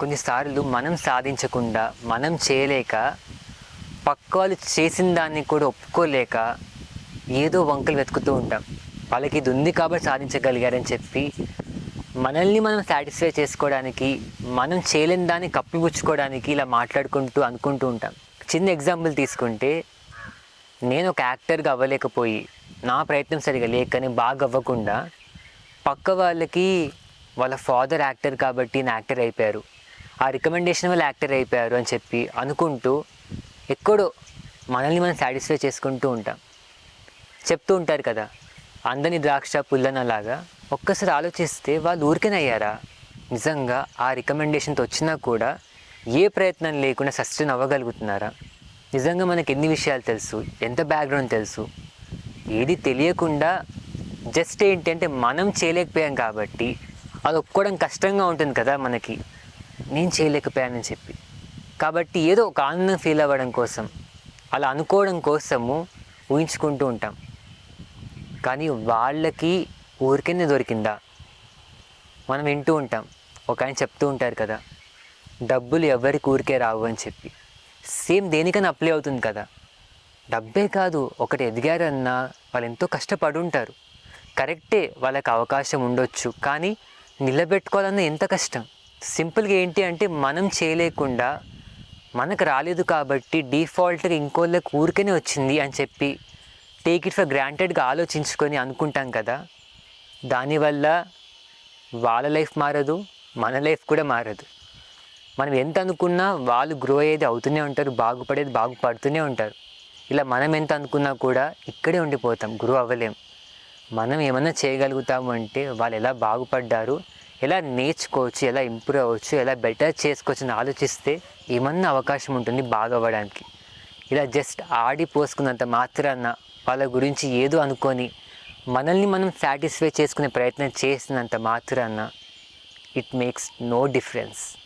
కొన్నిసార్లు మనం సాధించకుండా మనం చేయలేక పక్క వాళ్ళు చేసిన దాన్ని కూడా ఒప్పుకోలేక ఏదో వంకలు వెతుకుతూ ఉంటాం. వాళ్ళకి ఇది ఉంది కాబట్టి సాధించగలిగారని చెప్పి మనల్ని మనం సాటిస్ఫై చేసుకోవడానికి మనం చేయలేని దాన్ని కప్పిపుచ్చుకోవడానికి ఇలా మాట్లాడుకుంటూ అనుకుంటూ ఉంటాం. చిన్న ఎగ్జాంపుల్ తీసుకుంటే నేను ఒక యాక్టర్గా అవ్వలేకపోయి నా ప్రయత్నం సరిగా లేకని బాగా అవ్వకుండా పక్క వాళ్ళకి వాళ్ళ ఫాదర్ యాక్టర్ కాబట్టి నా యాక్టర్ అయిపోయారు. ఆ రికమెండేషన్ వల్ల యాక్టర్ అయిపోయారు అని చెప్పి అనుకుంటూ ఎక్కడో మనల్ని మనం సాటిస్ఫై చేసుకుంటూ ఉంటాం. చెప్తూ ఉంటారు కదా అందని ద్రాక్ష పుల్లనలాగా ఒక్కసారి ఆలోచిస్తే వాళ్ళు ఊరికేనయ్యారా నిజంగా ఆ రికమెండేషన్తో వచ్చినా కూడా ఏ ప్రయత్నం లేకుండా సస్టైన్ అవ్వగలుగుతున్నారా? నిజంగా మనకి ఎన్ని విషయాలు తెలుసు? ఎంత బ్యాక్గ్రౌండ్ తెలుసు? ఏది తెలియకుండా జస్ట్ ఏంటి అంటే మనం చేయలేకపోయాం కాబట్టి అది ఒప్పుకోవడం కష్టంగా ఉంటుంది కదా మనకి. నేను చేయలేకపోయానని చెప్పి. కాబట్టి ఏదో ఒక ఆనందం ఫీల్ అవ్వడం కోసం అలా అనుకోవడం కోసము ఊహించుకుంటూ ఉంటాం. కానీ వాళ్ళకి ఊరికనే దొరికిందా? మనం వింటూ ఉంటాం. ఒక ఆయన చెప్తూ ఉంటారు కదా డబ్బులు ఎవరికి ఊరికే రావు అని చెప్పి. సేమ్ దేనికైనా అప్లై అవుతుంది కదా. డబ్బే కాదు ఒకటి ఎదిగారన్నా వాళ్ళు ఎంతో కష్టపడి ఉంటారు. కరెక్టే వాళ్ళకి అవకాశం ఉండొచ్చు. కానీ నిలబెట్టుకోవాలన్న ఎంత కష్టం? సింపుల్గా ఏంటి అంటే మనం చేయలేకుండా మనకు రాలేదు కాబట్టి డిఫాల్ట్గా ఇంకోళ్ళకి ఊరికనే వచ్చింది అని చెప్పి టేక్ ఇట్ ఫర్ గ్రాంటెడ్గా ఆలోచించుకొని అనుకుంటాం కదా. దానివల్ల వాళ్ళ లైఫ్ మారదు మన లైఫ్ కూడా మారదు. మనం ఎంత అనుకున్నా వాళ్ళు గ్రో అయ్యేది అవుతూనే ఉంటారు బాగుపడేది బాగుపడుతూనే ఉంటారు. ఇలా మనం ఎంత అనుకున్నా కూడా ఇక్కడే ఉండిపోతాం గ్రో అవ్వలేం. మనం ఏమైనా చేయగలుగుతాము అంటే వాళ్ళు ఎలా బాగుపడ్డారు ఎలా నేర్చుకోవచ్చు ఎలా ఇంప్రూవ్ అవ్వచ్చు ఎలా బెటర్ చేసుకోవచ్చు అని ఆలోచిస్తే ఏమన్నా అవకాశం ఉంటుంది బాగా అవ్వడానికి. ఇలా జస్ట్ ఆడి పోసుకున్నంత మాత్రాన వాళ్ళ గురించి ఏదో అనుకొని మనల్ని మనం సాటిస్ఫై చేసుకునే ప్రయత్నం చేసినంత మాత్రాన ఇట్ మేక్స్ నో డిఫరెన్స్